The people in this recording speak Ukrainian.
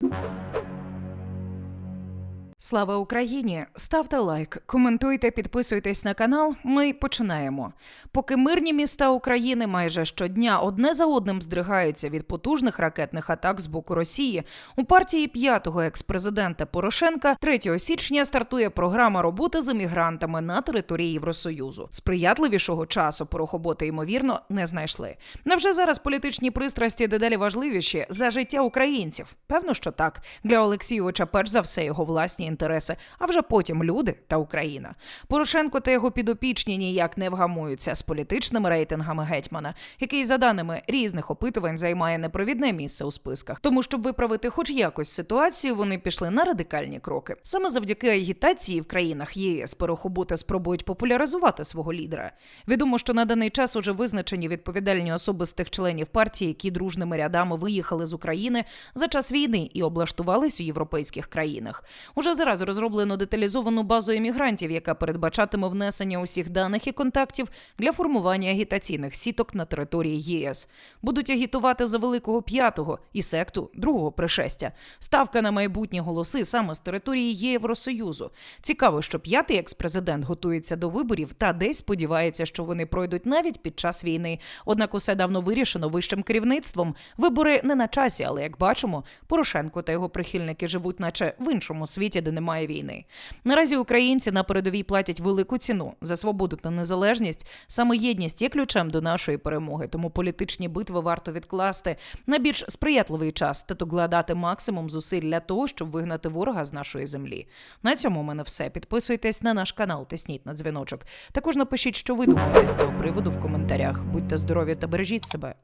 you Слава Україні! Ставте лайк, коментуйте, підписуйтесь на канал. Ми починаємо. Поки мирні міста України майже щодня одне за одним здригаються від потужних ракетних атак з боку Росії, у партії п'ятого експрезидента Порошенка 3 січня стартує програма роботи з емігрантами на території Євросоюзу. Сприятливішого часу порохоботи ймовірно не знайшли. Невже зараз політичні пристрасті дедалі важливіші за життя українців? Певно, що так. Для Олексійовича перш за все його власні інтереси, а вже потім люди та Україна. Порошенко та його підопічні ніяк не вгамуються з політичними рейтингами гетьмана, який за даними різних опитувань займає непровідне місце у списках. Тому, щоб виправити хоч якось ситуацію, вони пішли на радикальні кроки. Саме завдяки агітації в країнах ЄС порохоботи спробують популяризувати свого лідера. Відомо, що на даний час уже визначені відповідальні особи з тих членів партії, які дружними рядами виїхали з України за час війни і облаштувались у європейських країнах. Уже зараз розроблено деталізовану базу емігрантів, яка передбачатиме внесення усіх даних і контактів для формування агітаційних сіток на території ЄС. Будуть агітувати за великого п'ятого і секту другого пришестя. Ставка на майбутні голоси саме з території Євросоюзу. Цікаво, що п'ятий експрезидент готується до виборів та десь сподівається, що вони пройдуть навіть під час війни. Однак усе давно вирішено вищим керівництвом. Вибори не на часі, але як бачимо, Порошенко та його прихильники живуть, наче в іншому світі, де немає війни. Наразі українці на передовій платять велику ціну за свободу та незалежність. Саме єдність є ключем до нашої перемоги. Тому політичні битви варто відкласти на більш сприятливий час та докладати максимум зусиль для того, щоб вигнати ворога з нашої землі. На цьому у мене все. Підписуйтесь на наш канал, тисніть на дзвіночок. Також напишіть, що ви думаєте з цього приводу в коментарях. Будьте здорові та бережіть себе.